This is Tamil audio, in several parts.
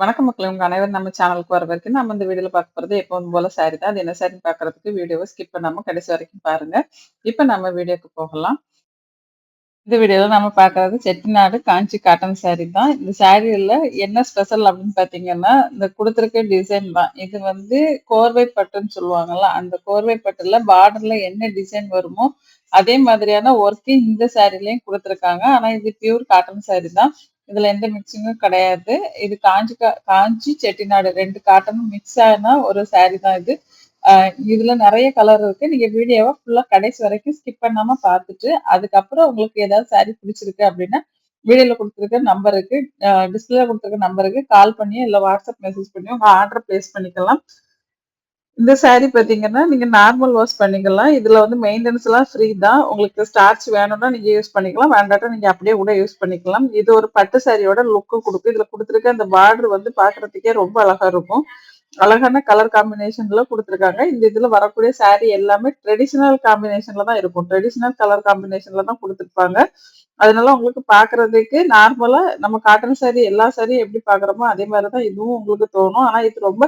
வணக்கம் மக்கள் உங்க அனைவரும் நம்ம சேனலுக்கு வர வரைக்கும் நம்ம இந்த வீடியோல பார்க்க போறது எப்பவும் போல சாரி தான். அது என்ன சாரின்னு பாக்குறதுக்கு வீடியோவை ஸ்கிப் பண்ணாம கடைசி வரைக்கும் பாருங்க. இப்ப நம்ம வீடியோக்கு போகலாம். இந்த வீடியோல நம்ம பாக்குறது செட்டிநாடு காஞ்சி காட்டன் சாரி தான். இந்த சாரியில என்ன ஸ்பெஷல் அப்படின்னு பாத்தீங்கன்னா இந்த கொடுத்துருக்க டிசைன் தான். இது வந்து கோர்வை பட்டுன்னு சொல்லுவாங்கல்ல, அந்த கோர்வை பட்டுல பார்டர்ல என்ன டிசைன் வருமோ, அதே மாதிரியான ஒர்க்கு இந்த சாரிலையும் குடுத்துருக்காங்க. ஆனா இது பியூர் காட்டன் சாரி தான். இதுல எந்த மிக்ஸிங்கும் கிடையாது. இது காஞ்சி கா காஞ்சி செட்டிநாடு ரெண்டு காட்டனும் மிக்ஸ் ஆன ஒரு சாரி தான் இது. இதுல நிறைய கலர் இருக்கு. நீங்க வீடியோவை ஃபுல்லா கடைசி வரைக்கும் ஸ்கிப் பண்ணாம பார்த்துட்டு, அதுக்கப்புறம் உங்களுக்கு ஏதாவது சாரி பிடிச்சிருக்கு அப்படின்னா, வீடியோல குடுத்துருக்க நம்பருக்கு அ டிஸ்ப்ளேல குடுத்துருக்க நம்பருக்கு கால் பண்ணியோ, இல்ல வாட்ஸ்அப் மெசேஜ் பண்ணியோ உங்க ஆர்டர் பிளேஸ் பண்ணிக்கலாம். இந்த சாரி பார்த்தீங்கன்னா, நீங்க நார்மல் வாஷ் பண்ணிக்கலாம். இதுல வந்து மெயின்டெனன்ஸ்லாம் ஃப்ரீ தான். உங்களுக்கு ஸ்டார்ச் வேணும்னா நீங்க யூஸ் பண்ணிக்கலாம். வேண்டாட்டா நீங்க அப்படியே கூட யூஸ் பண்ணிக்கலாம். இது ஒரு பட்டு சாரியோட லுக்கு கொடுக்கும் இதுல குடுத்துருக்க அந்த பார்டர் வந்து பார்க்குறதுக்கே ரொம்ப அழகா இருக்கும். அழகான கலர் காம்பினேஷன்ல குடுத்துருக்காங்க. இந்த இதுல வரக்கூடிய சாரி எல்லாமே ட்ரெடிஷனல் காம்பினேஷன்ல தான் இருக்கும். ட்ரெடிஷனல் கலர் காம்பினேஷன்ல தான் குடுத்துருப்பாங்க. அதனால உங்களுக்கு பாக்குறதுக்கு நார்மலா நம்ம காட்டன் சாரி எல்லா சாரியும் எப்படி பாக்குறோமோ அதே மாதிரிதான் தான் இதுவும் உங்களுக்கு தோணும். ஆனா இது ரொம்ப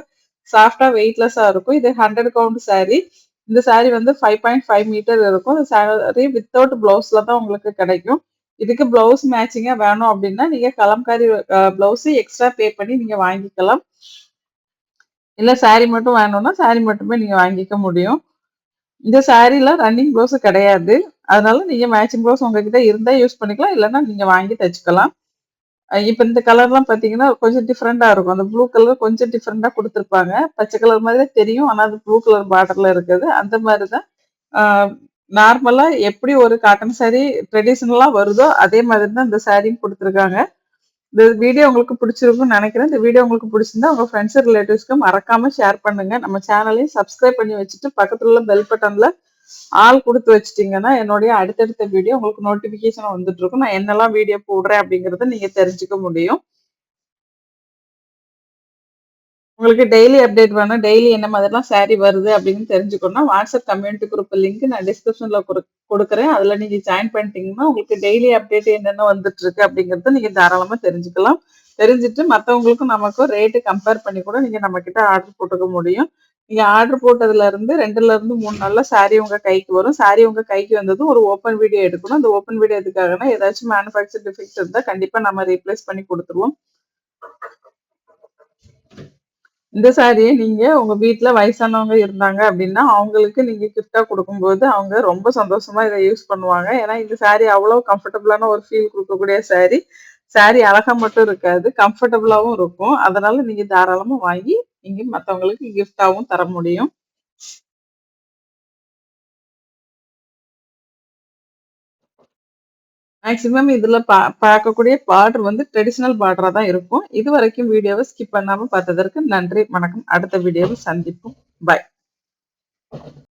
சாஃப்டா வெயிட்லெஸ்ஸா இருக்கும். இது 100 கவுண்ட் சாரி. இந்த சாரி வந்து 5.5 மீட்டர் இருக்கும். இந்த சாரி வித்தவுட் பிளவுஸ்ல தான் உங்களுக்கு கிடைக்கும். இதுக்கு பிளவுஸ் மேட்சிங்கா வேணும் அப்படின்னா, நீங்க கலம்காரி பிளவுஸ் எக்ஸ்ட்ரா பே பண்ணி நீங்க வாங்கிக்கலாம். இல்ல சாரி மட்டும் வேணும்னா, சாரி மட்டுமே நீங்க வாங்கிக்க முடியும். இந்த சாரில ரன்னிங் ப்ளவுஸ் கிடையாது. அதனால நீங்க மேட்சிங் ப்ளவுஸ் உங்ககிட்ட இருந்தா யூஸ் பண்ணிக்கலாம். இல்லைன்னா நீங்க வாங்கி தச்சுக்கலாம். இப்போ இப்ப இந்த கலர்லாம் பார்த்தீங்கன்னா, கொஞ்சம் டிஃப்ரெண்ட்டாக இருக்கும். அந்த ப்ளூ கலர் கொஞ்சம் டிஃப்ரெண்ட்டாக கொடுத்துருப்பாங்க பச்சை கலர் மாதிரி தான் தெரியும். ஆனா அது ப்ளூ கலர் பார்டர்ல இருக்குது. அந்த மாதிரி தான் நார்மலாக நார்மலா எப்படி ஒரு காட்டன் சாரி ட்ரெடிஷனலா வருதோ, அதே மாதிரி தான் இந்த சாரியும் கொடுத்துருக்காங்க இந்த வீடியோ உங்களுக்கு பிடிச்சிருக்கும்னு நினைக்கிறேன் இந்த வீடியோ உங்களுக்கு பிடிச்சிருந்தா உங்க ஃப்ரெண்ட்ஸ், ரிலேட்டிவ்ஸ்க்கு மறக்காம ஷேர் பண்ணுங்க. நம்ம சேனலையும் சப்ஸ்கிரைப் பண்ணி வச்சுட்டு, பக்கத்துல உள்ள பெல் பட்டன்ல ஆள் கொடுத்து வச்சிட்டீங்கன்னா என்னுடைய அடுத்தடுத்த வீடியோ உங்களுக்கு நோட்டிஃபிகேஷன் வந்துட்டு இருக்கும். நான் என்னெல்லாம் வீடியோ போடுறேன் அப்படிங்கிறத நீங்க தெரிஞ்சுக்க முடியும். உங்களுக்கு டெய்லி அப்டேட் வேணும். டெய்லி என்ன மாதிரிலாம் சாரி வருது அப்படின்னு தெரிஞ்சுக்கணும்னா, வாட்ஸ்அப் கம்யூனிட்டி குரூப் லிங்க் நான் டிஸ்கிரிப்ஷன்ல கொடுக்குறேன் அதுல நீங்க ஜாயின் பண்ணிட்டீங்கன்னா, உங்களுக்கு டெய்லி அப்டேட் என்னென்ன வந்துட்டு இருக்கு அப்படிங்கறத நீங்க தாராளமா தெரிஞ்சுக்கலாம். தெரிஞ்சுட்டு மற்றவங்களுக்கும் நமக்கும் ரேட்டு கம்பேர் பண்ணி கூட நீங்க நம்மகிட்ட ஆர்டர் போட்டுக்க முடியும். நீங்க ஆர்டர் போட்டதுல இருந்து 2ல இருந்து 3 நாள்ல சாரி உங்க கைக்கு வரும். சாரி உங்க கைக்கு வந்ததும் ஒரு ஓப்பன் வீடியோ எடுக்கணும். அந்த ஓப்பன் வீடியோ எதுக்காகனா ஏதாச்சும் மேனுஃபேக்சர் டிஃபெக்ட் இருந்தா கண்டிப்பா நம்ம ரீப்ளேஸ் பண்ணி கொடுத்துருவோம் இந்த சாரியை நீங்க உங்க வீட்டில் வயசானவங்க இருந்தாங்க அப்படின்னா, அவங்களுக்கு நீங்க கிஃப்ட்டா கொடுக்கும்போது அவங்க ரொம்ப சந்தோஷமா இதை யூஸ் பண்ணுவாங்க. ஏன்னா இந்த சாரி அவ்வளோ கம்ஃபர்டபுளான ஒரு ஃபீல் கொடுக்கக்கூடிய சாரி. சாரி அழகா மட்டும் இருக்காது, கம்ஃபர்டபுளாவும் இருக்கும். அதனால நீங்க தாராளமா வாங்கி, நீங்க மத்தவங்களுக்கு கிஃப்ட்டாவும் தர முடியும். மேக்ஸிமம் இதுல பா பார்க்கக்கூடிய பார்டர் வந்து ட்ரெடிஷனல் பார்டரா தான் இருக்கும். இது வரைக்கும் வீடியோவை ஸ்கிப் பண்ணாம பார்த்ததற்கு நன்றி, வணக்கம். அடுத்த வீடியோவை சந்திப்போம். பாய்.